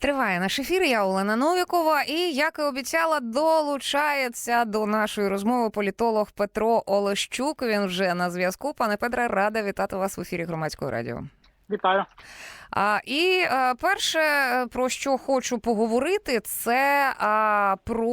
Триває наш ефір. Я Олена Новікова. І як і обіцяла, долучається до нашої розмови політолог Петро Олещук. Він вже на зв'язку. Пане Петре, рада вітати вас в ефірі громадського радіо. Вітаю. А, і е, перше, е, про що хочу поговорити, це а, про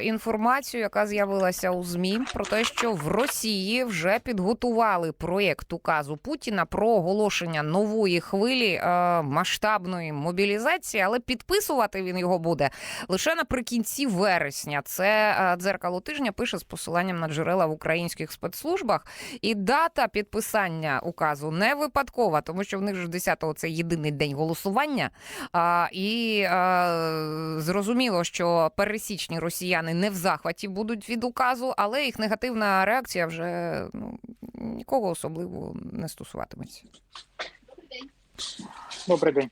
е, інформацію, яка з'явилася у ЗМІ, про те, що в Росії вже підготували проєкт указу Путіна про оголошення нової хвилі е, масштабної мобілізації, але підписувати він його буде лише наприкінці вересня. Це е, дзеркало тижня пише з посиланням на джерела в українських спецслужбах. І дата підписання указу не випадкова, тому що в них ж 10-го це єдиний день голосування. А, і а, зрозуміло, що пересічні росіяни не в захваті будуть від указу, але їх негативна реакція вже ну, нікого особливо не стосуватиметься. Добрий день.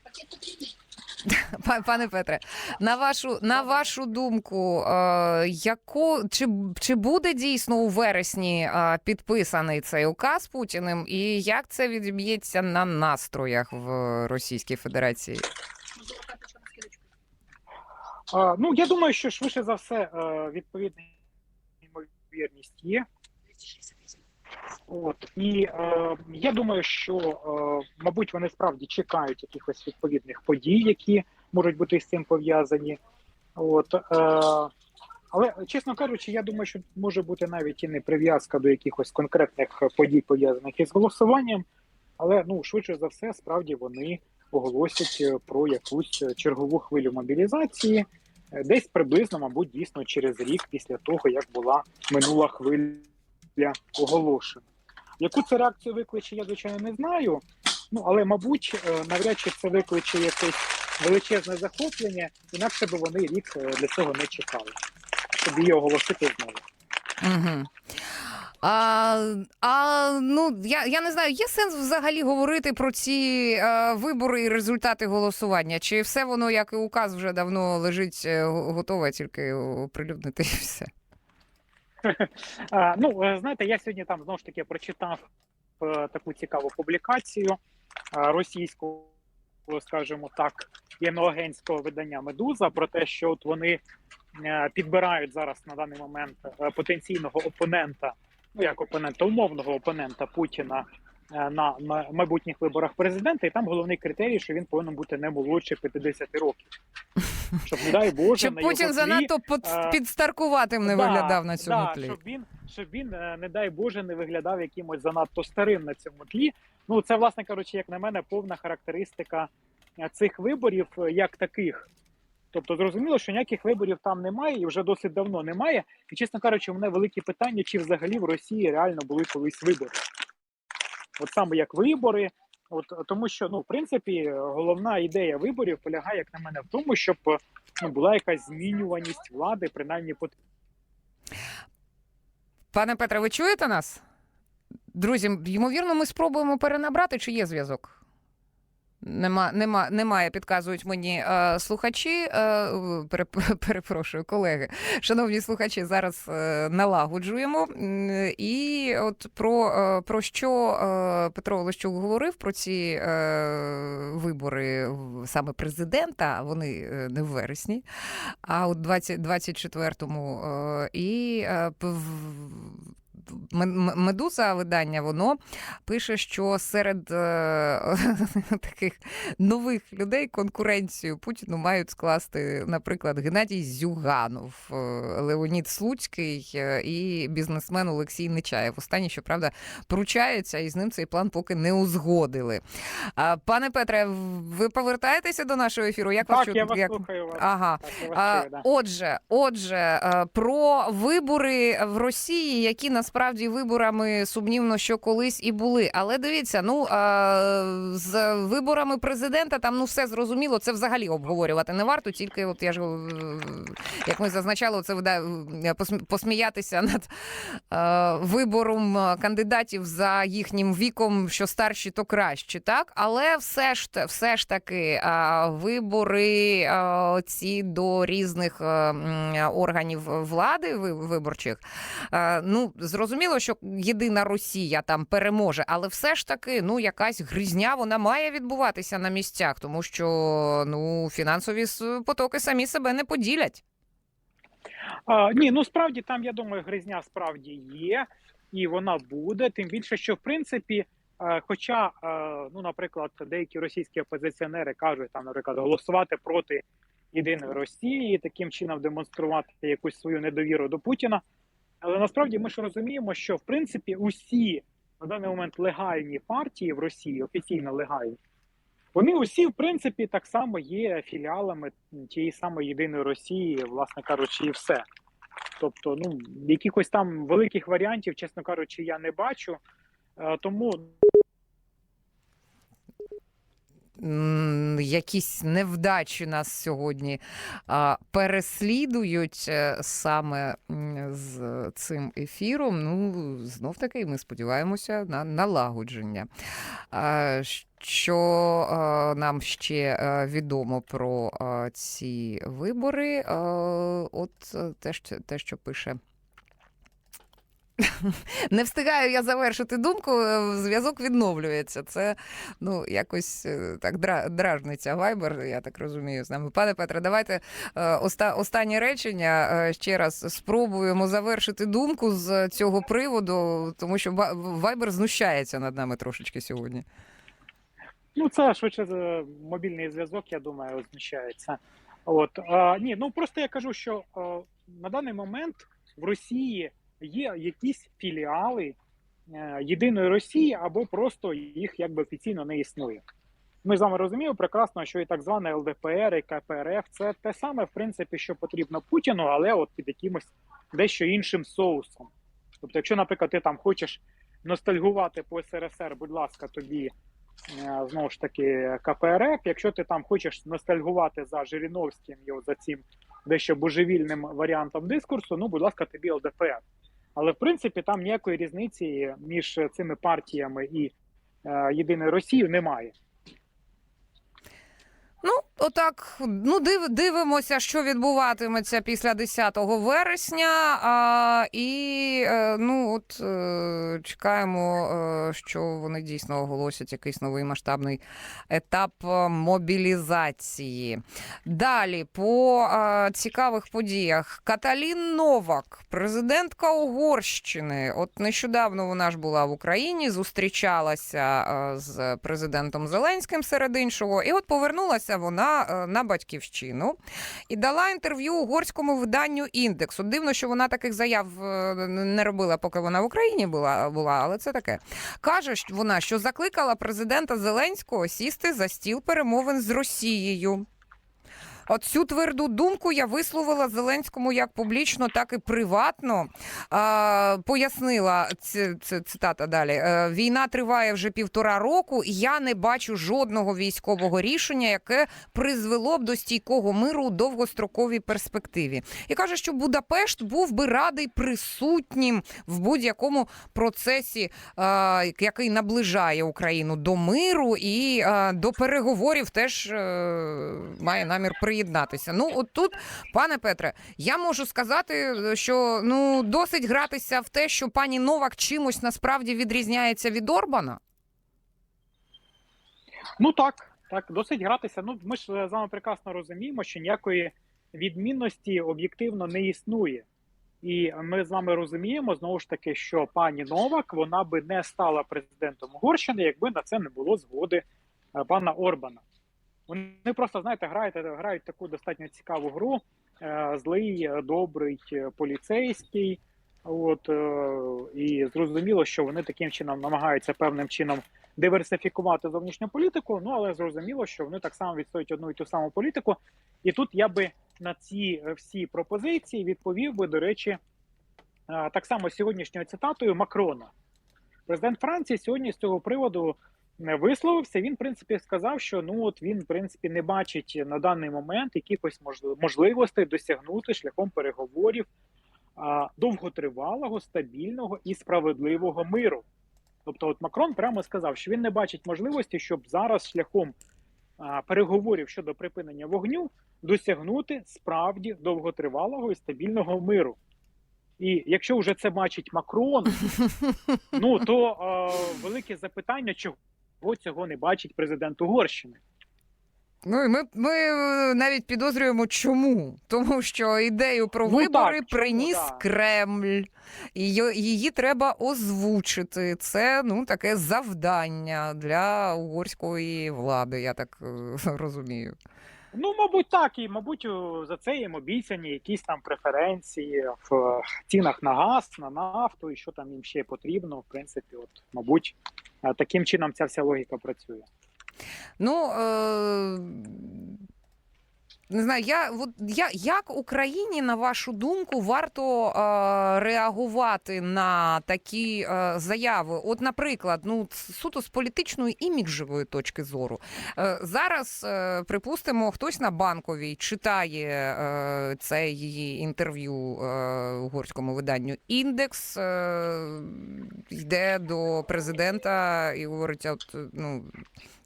Па- Пане Петре, на вашу на вашу думку, е, яко чи, чи буде дійсно у вересні е, підписаний цей указ Путіним, і як це відб'ється на настроях в Російській Федерації? Ну я думаю, що швидше за все е, відповідна ймовірність є. От і е, я думаю, що е, мабуть вони справді чекають якихось відповідних подій, які можуть бути з цим пов'язані. От е, але чесно кажучи, я думаю, що може бути навіть і не прив'язка до якихось конкретних подій пов'язаних із голосуванням. Але ну швидше за все, справді вони оголосять е, про якусь чергову хвилю мобілізації, е, десь приблизно, мабуть, дійсно через рік після того, як була минула хвиля оголошена. Яку це реакцію викличе, я звичайно не знаю. Ну але, мабуть, е, навряд чи це викличе якесь величезне захоплення, інакше би вони рік е, для цього не чекали, щоб її оголосити знову. Угу. А, а ну я, я не знаю, є сенс взагалі говорити про ці е, вибори і результати голосування? Чи все воно, як і указ, вже давно лежить готове, тільки оприлюднити і все? Ну, е, знаєте, я сьогодні там знову ж таки прочитав е, таку цікаву публікацію е, російського, скажімо так, іноагентського видання Медуза про те, що от вони підбирають зараз на даний момент потенційного опонента, ну як опонента, умовного опонента Путіна на майбутніх виборах президента, і там головний критерій, що він повинен бути не молодше 50 років. Щоб, не дай Боже, Щоб на його Путін тлі, занадто е, підстаркуватим не Да, виглядав на цьому да, тлі. Щоб він, щоб він, е, не дай Боже, не виглядав якимось занадто старим на цьому тлі. Ну, це, власне кажучи, як на мене, повна характеристика е, цих виборів як таких. Тобто, зрозуміло, що ніяких виборів там немає і вже досить давно немає. І, чесно кажучи, у мене велике питання, чи взагалі в Росії реально були колись вибори. От саме як вибори. От тому, що ну, в принципі, головна ідея виборів полягає, як на мене, в тому, щоб ну, була якась змінюваність влади, принаймні по Пане Петре, ви чуєте нас? Друзі, ймовірно, ми спробуємо перенабрати, чи є зв'язок? Нема, нема, немає, підказують мені е, слухачі. Е, пере, перепрошую, колеги. Шановні слухачі, зараз е, налагоджуємо. І от про, е, про що е, Петро Олещук говорив про ці е, вибори саме президента, вони е, не в вересні, а у 20, 24-му. Е, і е, Медуза видання воно пише, що серед е, таких нових людей конкуренцію Путіну мають скласти, наприклад, Геннадій Зюганов, е, Леонід Слуцький е, і бізнесмен Олексій Нечаєв. Останній, щоправда, пручається, і з ним цей план поки не узгодили. Пане Петре, ви повертаєтеся до нашого ефіру? Як вас чути? я вас Як- слухаю вас. Ага. Так, я вас чую, да. Отже, отже, про вибори в Росії, які насправді виборами сумнівно, що колись і були. Але дивіться, ну е, з виборами президента там ну все зрозуміло. Це взагалі обговорювати не варто. Тільки, от я ж е, як ми зазначали, це вида- е, посміятися над е, вибором кандидатів за їхнім віком, що старші, то краще, так але все ж все ж таки е, вибори е, ці до різних м, органів влади виборчих. е, Ну зрозуміло. Зрозуміло, що єдина Росія там переможе, але все ж таки, ну якась гризня вона має відбуватися на місцях, тому що ну фінансові потоки самі себе не поділять. А, ні, ну справді там, я думаю, гризня справді є, і вона буде. Тим більше, що в принципі, е, хоча, е, ну, наприклад, деякі російські опозиціонери кажуть, там, наприклад, голосувати проти єдиної Росії, таким чином демонструвати якусь свою недовіру до Путіна. Але насправді ми ж розуміємо, що в принципі усі на даний момент легальні партії в Росії, офіційно легальні, вони усі, в принципі, так само є філіалами тієї самої єдиної Росії, власне кажучи, і все. Тобто, ну якихось там великих варіантів, чесно кажучи, я не бачу. Е, Тому Якісь невдачі нас сьогодні переслідують е, саме з цим ефіром. Ну, знов таки, ми сподіваємося на налагодження. Що е, нам ще е, відомо про ці вибори? От те, те, що пише. Не встигаю я завершити думку, е, зв'язок відновлюється. Це ну якось е, так дра- дражниться Вайбер, я так розумію, з нами. Пане Петре, давайте е, оста- останнє речення ще раз спробуємо завершити думку з цього приводу, тому що Вайбер знущається над нами трошечки сьогодні. ну це швидше мобільний зв'язок, я думаю, означається. От а, ні, ну просто я кажу, що а, на даний момент в Росії є якісь філіали е, єдиної Росії, або просто їх якби офіційно не існує. Ми з вами розуміємо прекрасно, що і так зване ЛДПР, і КПРФ це те саме, в принципі, що потрібно Путіну, але от під якимось дещо іншим соусом. Тобто, якщо, наприклад, ти там хочеш ностальгувати по СРСР, будь ласка, тобі е, знову ж таки КПРФ. Якщо ти там хочеш ностальгувати за Жириновським і за цим дещо божевільним варіантом дискурсу, ну, будь ласка, тобі ЛДПР. Але в принципі там ніякої різниці між цими партіями і е, єдиною Росією немає. Ну, отак, ну див, дивимося, що відбуватиметься після 10 вересня. А, і е, ну, от е, чекаємо, е, що вони дійсно оголосять якийсь новий масштабний етап мобілізації. Далі по цікавих подіях. Каталін Новак, президентка Угорщини. От нещодавно вона ж була в Україні, зустрічалася з президентом Зеленським серед іншого, і от повернулася вона е, на батьківщину і дала інтерв'ю угорському виданню індексу. Дивно, що вона таких заяв е, не робила, поки вона в Україні була, була але це таке. Каже вона, що закликала президента Зеленського сісти за стіл перемовин з Росією. От цю тверду думку я висловила Зеленському як публічно, так і приватно. А, пояснила ці- це цитата далі. «Е, Війна триває вже півтора року, і я не бачу жодного військового рішення, яке призвело б до стійкого миру у довгостроковій перспективі. І каже, що Будапешт був би радий присутнім в будь-якому процесі, а, який наближає Україну до миру і а, до переговорів теж е, має намір приєднатися. Ну, от тут, пане Петре, я можу сказати, що ну досить гратися в те, що пані Новак чимось насправді відрізняється від Орбана. Ну так, так, досить гратися. Ну ми ж з вами прекрасно розуміємо, що ніякої відмінності об'єктивно не існує. І ми з вами розуміємо знову ж таки, що пані Новак вона би не стала президентом Угорщини, якби на це не було згоди е, пана Орбана. Вони просто знаєте, грають, грають таку достатньо цікаву гру. е, Злий, добрий поліцейський. От е, і зрозуміло, що вони таким чином намагаються певним чином диверсифікувати зовнішню політику. Ну але зрозуміло, що вони так само відстоюють одну і ту саму політику. І тут я би на ці е, всі пропозиції відповів би, до речі, так само сьогоднішньою цитатою Макрона. Президент Франції сьогодні з цього приводу висловився. Він, в принципі, сказав, що ну от він, в принципі, не бачить на даний момент якихось можли- можливостей досягнути шляхом переговорів а, довготривалого, стабільного і справедливого миру. Тобто, от Макрон прямо сказав, що він не бачить можливості, щоб зараз шляхом а, переговорів щодо припинення вогню досягнути справді довготривалого і стабільного миру. І якщо вже це бачить Макрон, ну то е, велике запитання, чого цього не бачить президент Угорщини. Ну і ми, ми е, навіть підозрюємо, чому. Тому що ідею про Ну, вибори так, приніс чому, Кремль, і її треба озвучити. Це ну таке завдання для угорської влади, я так е, розумію. Ну, мабуть, так, і мабуть, за це їм обіцяні якісь там преференції в е, цінах на газ, на нафту і що там їм ще потрібно. В принципі, от, мабуть, е, таким чином ця вся логіка працює. Ну е, не знаю, я от я як Україні, на вашу думку, варто е, реагувати на такі е, заяви? От, наприклад, ну суто з політичної іміджевої точки зору. Е, зараз, е, припустимо, хтось на банковій читає е, це її інтерв'ю е, угорському виданню. Індекс е, йде до президента і говорить: от, ну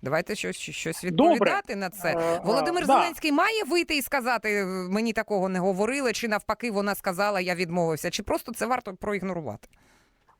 давайте щось, щось Добре. відповідати на це. Е, Володимир е, да. Зеленський має вийти і сказати: мені такого не говорили, чи навпаки вона сказала, я відмовився, чи просто це варто проігнорувати?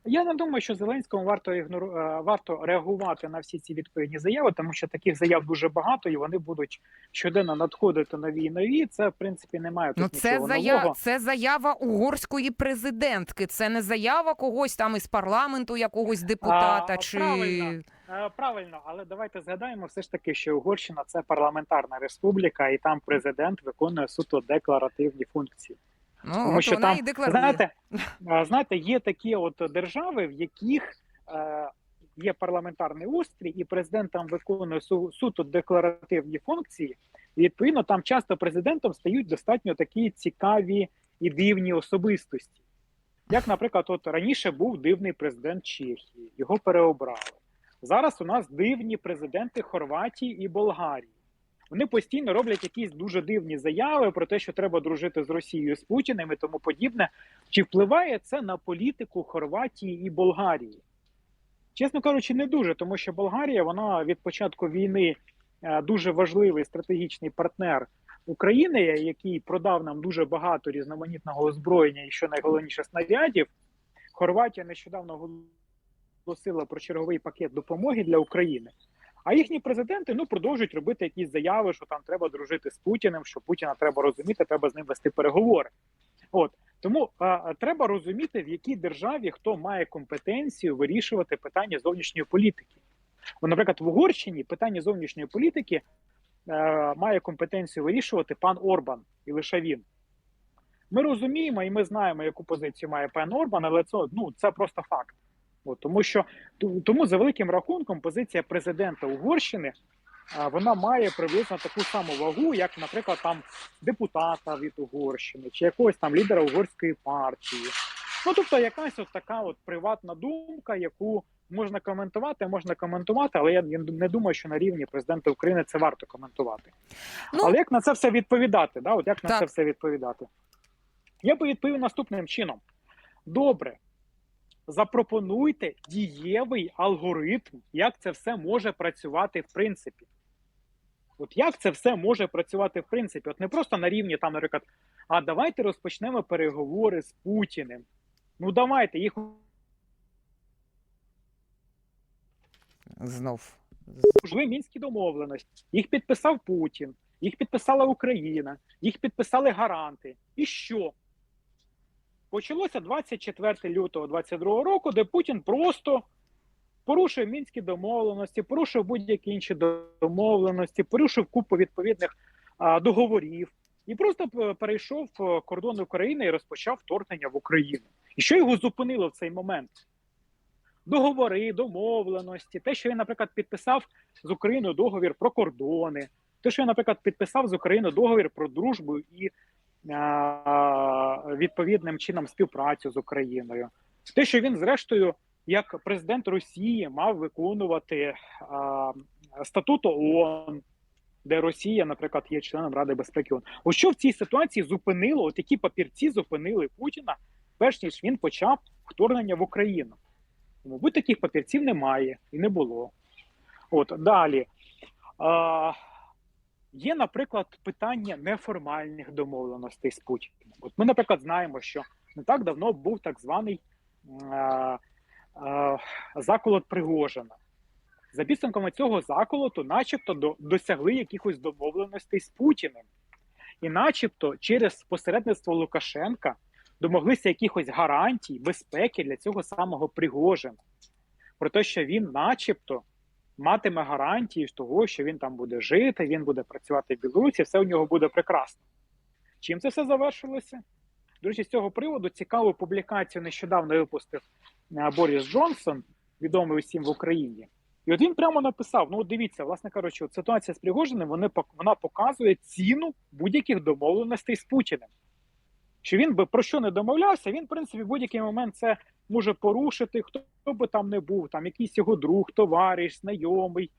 Я не думаю, що Зеленському варто ігнору... е, варто реагувати на всі ці відповідні заяви, тому що таких заяв дуже багато, і вони будуть щоденно надходити нові і нові. Це в принципі немає тут Ну це нічого заява, нового. це заява угорської президентки. Це не заява когось там із парламенту, якогось депутата А, чи правильно. Е, Правильно, але давайте згадаємо все ж таки, що Угорщина це парламентарна республіка, і там президент виконує суто декларативні функції. Ну Тому от що вона там, і декларує. знаєте, знаєте, є такі от держави, в яких е, є парламентарний устрій, і президент там виконує су, суто декларативні функції. І відповідно там часто президентом стають достатньо такі цікаві і дивні особистості. Як, наприклад, от раніше був дивний президент Чехії, його переобрали. Зараз у нас дивні президенти Хорватії і Болгарії. Вони постійно роблять якісь дуже дивні заяви про те, що треба дружити з Росією з Путіним і тому подібне. Чи впливає це на політику Хорватії і Болгарії? Чесно кажучи, не дуже, тому що Болгарія вона від початку війни е, дуже важливий стратегічний партнер України, який продав нам дуже багато різноманітного озброєння і що найголовніше снарядів. Хорватія нещодавно оголосила про черговий пакет допомоги для України. А їхні президенти ну продовжують робити якісь заяви, що там треба дружити з Путіним, що Путіна треба розуміти, треба з ним вести переговори. От тому а, треба розуміти, в якій державі хто має компетенцію вирішувати питання зовнішньої політики. Наприклад, в Угорщині питання зовнішньої політики е, має компетенцію вирішувати пан Орбан і лише він. Ми розуміємо і ми знаємо, яку позицію має пан Орбан, але це ну це просто факт. От, тому що тому за великим рахунком позиція президента Угорщини вона має приблизно таку саму вагу, як, наприклад, там депутата від Угорщини чи якогось там лідера угорської партії. Ну тобто, якась от така от приватна думка, яку можна коментувати, можна коментувати, але я не думаю, що на рівні президента України це варто коментувати. Ну, Але як на це все відповідати? Да? От як на це все відповідати? Я би відповів наступним чином: добре, запропонуйте дієвий алгоритм, як це все може працювати в принципі. От як це все може працювати в принципі? От не просто на рівні там, наприклад, а давайте розпочнемо переговори з Путіним. Ну давайте їх знов. можливі мінські домовленості. Їх підписав Путін, їх підписала Україна, їх підписали гаранти. І що? Почалося 24 лютого 22 року, де Путін просто порушив мінські домовленості, порушив будь-які інші домовленості, порушив купу відповідних а, договорів і просто перейшов е, кордон України і розпочав вторгнення в Україну. І що його зупинило в цей момент? Договори, домовленості, те, що він, наприклад, підписав з Україною договір про кордони, те, що він, наприклад, підписав з Україною договір про дружбу і відповідним чином співпрацю з Україною, те, що він, зрештою, як президент Росії, мав виконувати а, статут ООН, де Росія, наприклад, є членом Ради безпеки ООН. Ось що в цій ситуації зупинило, от які папірці зупинили Путіна, перш ніж він почав вторгнення в Україну. Мабуть, таких папірців немає і не було. От далі. А, є, наприклад, питання неформальних домовленостей з Путіним. От ми, наприклад, знаємо, що не так давно був так званий е, е, заколот Пригожина. За підсумками цього заколоту, начебто, до, досягли якихось домовленостей з Путіним. І начебто через посередництво Лукашенка домоглися якихось гарантій безпеки для цього самого Пригожина. Про те, що він, начебто, матиме гарантії того, що він там буде жити, він буде працювати в Білорусі, все у нього буде прекрасно. Чим це все завершилося? До речі, з цього приводу цікаву публікацію нещодавно випустив е, Борис Джонсон, відомий усім в Україні. І от він прямо написав: ну, дивіться, власне кажучи, от ситуація з Пригожиним вони, вона показує ціну будь-яких домовленостей з Путіним. Що він би про що не домовлявся, він, в принципі, в будь-який момент це може порушити, хто би там не був, там якийсь його друг, товариш, знайомий,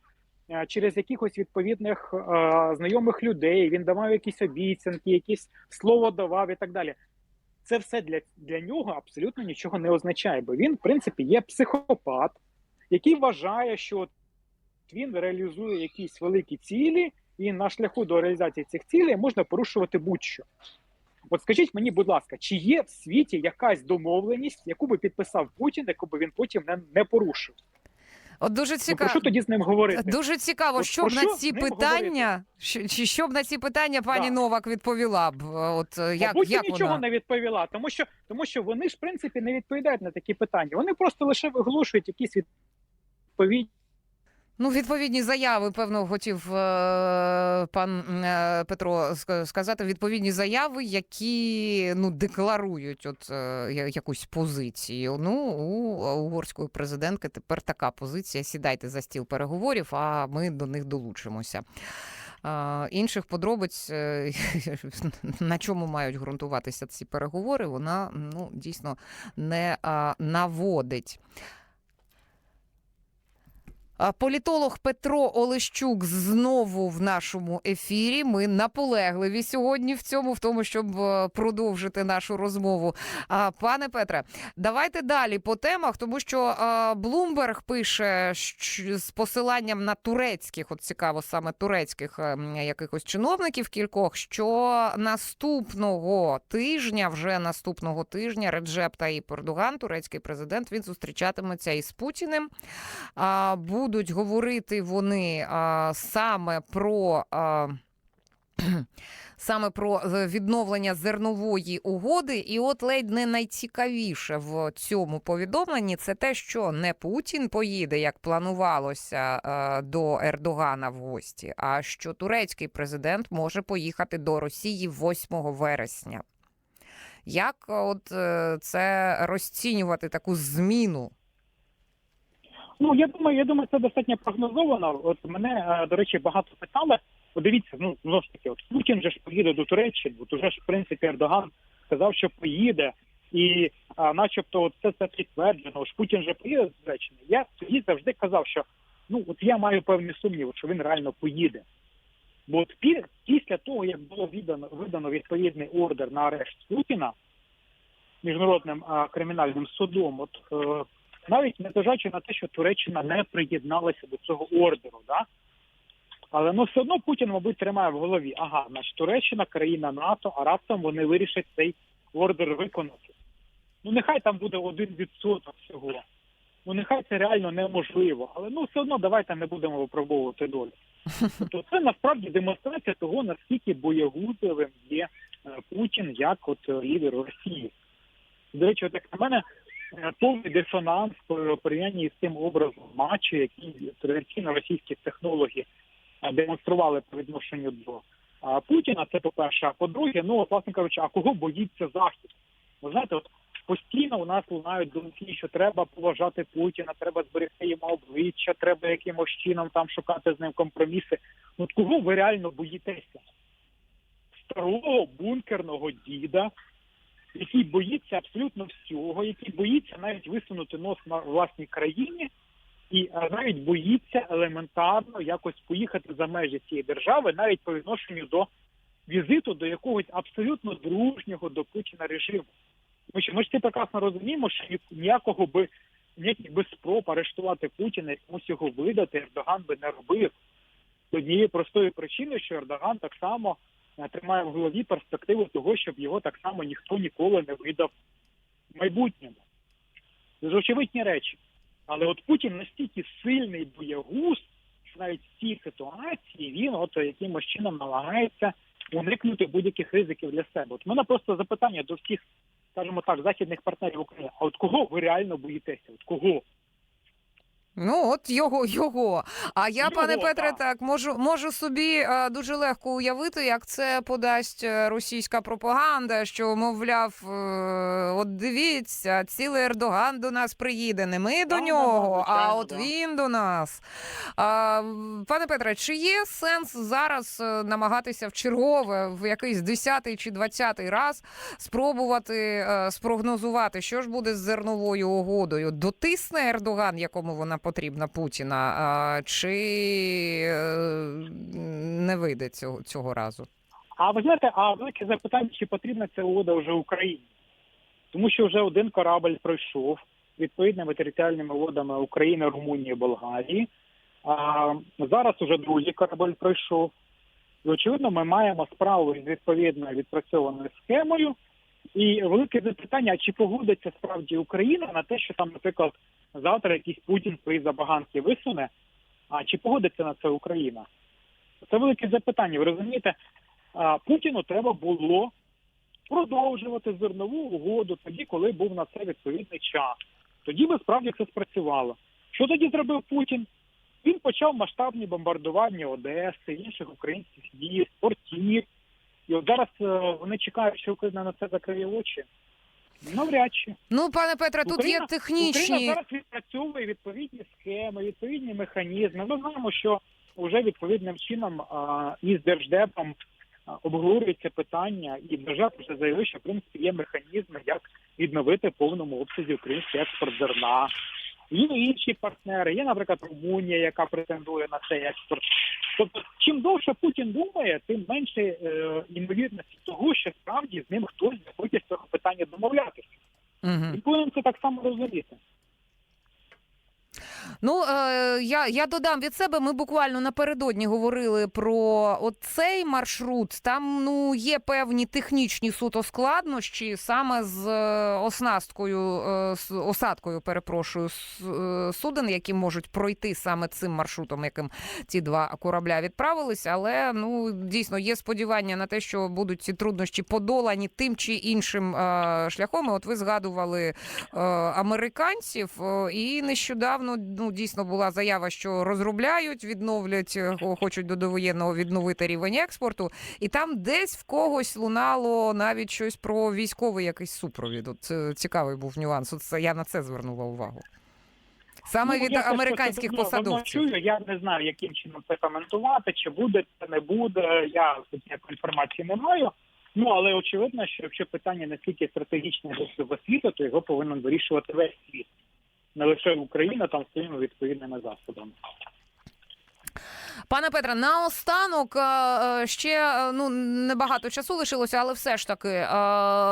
е, через якихось відповідних е, знайомих людей. Він давав якісь обіцянки, якісь слово давав і так далі. Це все для, для нього абсолютно нічого не означає, бо він, в принципі, є психопат, який вважає, що він реалізує якісь великі цілі, і на шляху до реалізації цих цілей можна порушувати будь-що. От скажіть мені, будь ласка, чи є в світі якась домовленість, яку би підписав Путін, яку би він потім не, не порушив? От дуже Ну, про цікаво. що тоді з ним говорити? Дуже цікаво, От що б на що ці питання, що, чи що б на ці питання пані Да. Новак відповіла б? От е, як, Мабуть, як нічого вона? не відповіла, тому що тому що вони ж в принципі не відповідають на такі питання. Вони просто лише виголошують якісь відповідні Ну, відповідні заяви, певно, хотів е, пан е, Петро сказати. Відповідні заяви, які ну декларують от е, якусь позицію. Ну, у угорської президентки тепер така позиція: сідайте за стіл переговорів, а ми до них долучимося. Інших подробиць, на чому мають ґрунтуватися ці переговори, вона ну дійсно не наводить. Політолог Петро Олещук знову в нашому ефірі. Ми наполегливі сьогодні в цьому, в тому, щоб е, продовжити нашу розмову. Пане Петре, давайте далі по темах, тому що Блумберг пише з посиланням на турецьких, от цікаво, саме турецьких е, якихось чиновників кількох, що наступного тижня, вже наступного тижня, Реджеп Таїп Ердоган, турецький президент, він зустрічатиметься із Путіним. А, будуть говорити вони а, саме про. А, Саме про е, відновлення зернової угоди, і от ледь не найцікавіше в цьому повідомленні це те, що не Путін поїде, як планувалося е, до Ердогана в гості, а що турецький президент може поїхати до Росії 8 вересня. Як от е, це розцінювати таку зміну? Ну я думаю, я думаю, це достатньо прогнозовано. От мене е, до речі багато питали. Подивіться, ну знову ж таки, от Путін же ж поїде до Туреччини, от уже ж в принципі Ердоган сказав, що поїде, і а, начебто, от це це підтверджено. Ж Путін же поїде до Туреччини. Я тоді завжди казав, що ну от я маю певні сумніви, що він реально поїде. Бо от пі- після того, як було видано видано відповідний ордер на арешт Путіна міжнародним а, кримінальним судом, от е, навіть незважаючи на те, що Туреччина не приєдналася до цього ордеру, да? але ну все одно Путін, мабуть, тримає в голові. Ага, значить Туреччина, країна НАТО, а раптом вони вирішать цей ордер виконати. Ну нехай там буде один відсоток всього. Ну нехай це реально неможливо, але ну все одно давайте не будемо випробовувати долю. Тобто це насправді демонстрація того, наскільки боягузливим є е, Путін як от е, лідер Росії. До речі, от як на мене, повний дисонанс в порівнянні з тим образом матчу, який традиційно російські технологи е, демонстрували по відношенню до Путіна. Це по-перше. А по-друге, ну, власне кажучи, а кого боїться Захід? Ви знаєте, от постійно у нас лунають думки, що треба поважати Путіна, треба зберегти йому обличчя, треба якимось чином там шукати з ним компроміси. Ну, от кого ви реально боїтеся? Старого бункерного діда, який боїться абсолютно всього, який боїться навіть висунути нос на власній країні, і е, навіть боїться елементарно якось поїхати за межі цієї держави, навіть по відношенню до візиту до якогось абсолютно дружнього до Путіна режиму. Тому що ми ж всі прекрасно розуміємо, що ніякого би ніяких би спроб арештувати Путіна і комусь його видати Ердоган би не робив. З однієї простої причини, що Ердоган так само тримає в голові перспективу того, щоб його так само ніхто ніколи не видав майбутньому. Це ж очевидні речі. Але от Путін настільки сильний боягуз, що навіть в цій ситуації він от якимось чином намагається уникнути будь-яких ризиків для себе. От в мене просто запитання до всіх, скажімо так, західних партнерів України. А от кого ви реально боїтеся? От кого? Ну, от його, його. А я, Його, пане Петре, так. так можу, можу собі е, дуже легко уявити, як це подасть е, російська пропаганда, що, мовляв, е, от дивіться, цілий Ердоган до нас приїде, не ми до нього, а от він до нас. А, пане Петре, чи є сенс зараз намагатися в чергове, в якийсь 10 чи 20 раз спробувати спрогнозувати, що ж буде з зерновою угодою? Дотисне Ердоган, якому вона потрібна Путіна, а, чи е, не вийде цього, цього разу? А ви знаєте, а велике запитання, чи потрібна ця угода вже Україні? Тому що вже один корабль пройшов відповідними територіальними водами України, Румунії, Болгарії. А зараз уже другий корабль пройшов. І очевидно, ми маємо справу з відповідною відпрацьованою схемою. І велике запитання: чи погодиться справді Україна на те, що там, наприклад, завтра якийсь Путін свої забаганки висуне? А чи погодиться на це Україна? Це велике запитання. Ви розумієте, Путіну треба було продовжувати зернову угоду тоді, коли був на це відповідний час. Тоді би справді це спрацювало. Що тоді зробив Путін? Він почав масштабні бомбардування Одеси, інших українських міст, портів. І от зараз е, вони чекають, що Україна на це закриє очі. Навряд чи. Ну, пане Петре, тут є технічні. Україна зараз відпрацьовує відповідні схеми, відповідні механізми. Ми знаємо, що вже відповідним чином а, із держдепом обговорюється питання, і держава вже заявив, що в принципі є механізми, як відновити в повному обсязі український експорт зерна. Є інші партнери, є, наприклад, Румунія, яка претендує на цей експорт. Тобто, чим довше Путін думає, тим менше е, ймовірності того, що справді з ним хтось захоче з цього питання домовлятися. І повинен це так само розуміти. Ну, е, я, я додам від себе. Ми буквально напередодні говорили про цей маршрут. Там ну є певні технічні суто складнощі саме з е, оснасткою, е, з осадкою, перепрошую, е, суден, які можуть пройти саме цим маршрутом, яким ці два корабля відправилися. Але ну дійсно є сподівання на те, що будуть ці труднощі подолані тим чи іншим е, шляхом. І От ви згадували е, американців, е, і нещодавно ну дійсно була заява, що розробляють, відновлять, е, хочуть до довоєнного відновити рівень експорту. І там десь в когось лунало навіть щось про військовий якийсь супровід. От е, цікавий був нюанс. От це я на це звернула увагу. Саме Ну, від я американських давно посадовців. чую, я не знаю, яким чином це коментувати, чи буде це, не буде. Я тут ніякої інформації не маю. Ну але очевидно, що якщо питання настільки стратегічне для всього світу, то його повинен вирішувати весь світ, не лише Україна там своїми відповідними засобами. Пане Петре, наостанок е, е, ще е, ну небагато часу лишилося, але все ж таки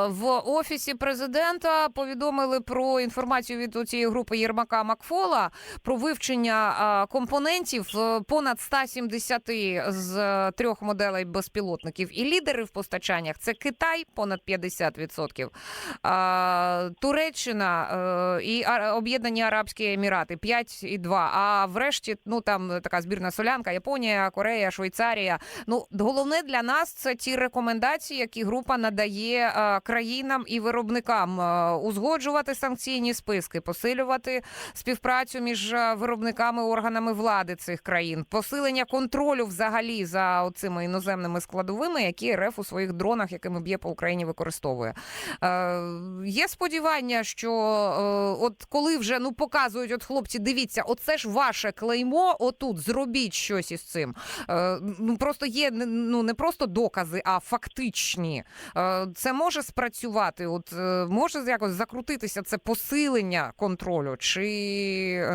в офісі президента повідомили про інформацію від цієї групи Єрмака Макфола про вивчення компонентів понад 170 з трьох моделей безпілотників. І лідери в постачаннях це Китай понад 50%, е, Туреччина і Об'єднані Арабські Емірати 5,2%. А врешті, ну там така збірна солянка, Японія, Корея, Швейцарія. Ну головне для нас це ті рекомендації, які група надає е, країнам і виробникам Е, узгоджувати санкційні списки, посилювати співпрацю між е, виробниками органами влади цих країн, посилення контролю взагалі за цими іноземними складовими, які РФ у своїх дронах, якими б'є по Україні, використовує. Є сподівання, що от коли вже ну показують, от хлопці, дивіться, оце ж ваше клеймо, отут зробіть щось із цим. Е, ну просто є ну не просто докази, а фактичні. Е, це може спрацювати. От е, може якось закрутитися це посилення контролю, чи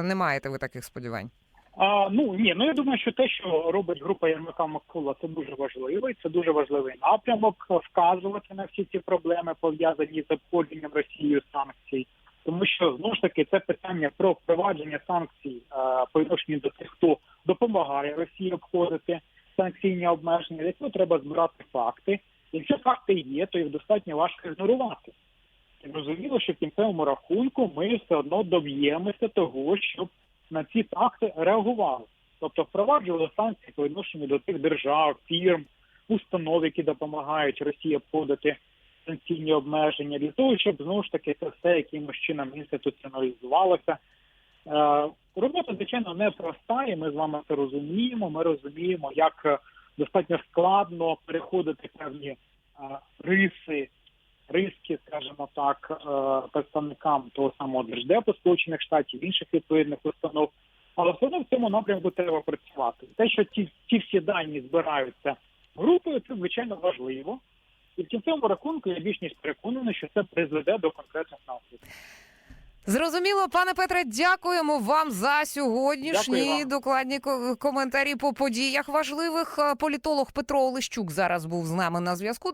не маєте ви таких сподівань? А, ну ні, ну я думаю, що те, що робить група Єрмака Макула, це дуже важливо, і це дуже важливий напрямок вказувати на всі ці проблеми пов'язані з обходженням Росією санкцій. Тому що знову ж таки це питання про впровадження санкцій е, по відношенню до тих, хто допомагає Росії обходити санкційні обмеження. Для цього треба збирати факти. Якщо факти є, то їх достатньо важко ігнорувати. І Зрозуміло, що в кінцевому рахунку ми все одно доб'ємося того, щоб на ці акти реагували. Тобто впроваджували санкції по відношенню до тих держав, фірм, установ, які допомагають Росії обходити санкційні обмеження, для того, щоб знову ж таки це все якимось чином інституціоналізувалося. Е, Робота, звичайно, непроста, і ми з вами це розуміємо. Ми розуміємо, як е, достатньо складно переходити певні е, риси, риски, скажімо так, представникам того самого Держдепу Сполучених Штатів, інших відповідних установ. Але все одно в цьому напрямку треба працювати. Те, що ці, ці всі дані збираються групою, це звичайно важливо. І в кінцевому рахунку я більш ніж переконаний, що це призведе до конкретних наслідків. Зрозуміло, пане Петре, дякуємо вам за сьогоднішні вам. докладні ко- коментарі по подіях важливих. Е, Політолог Петро Олещук зараз був з нами на зв'язку.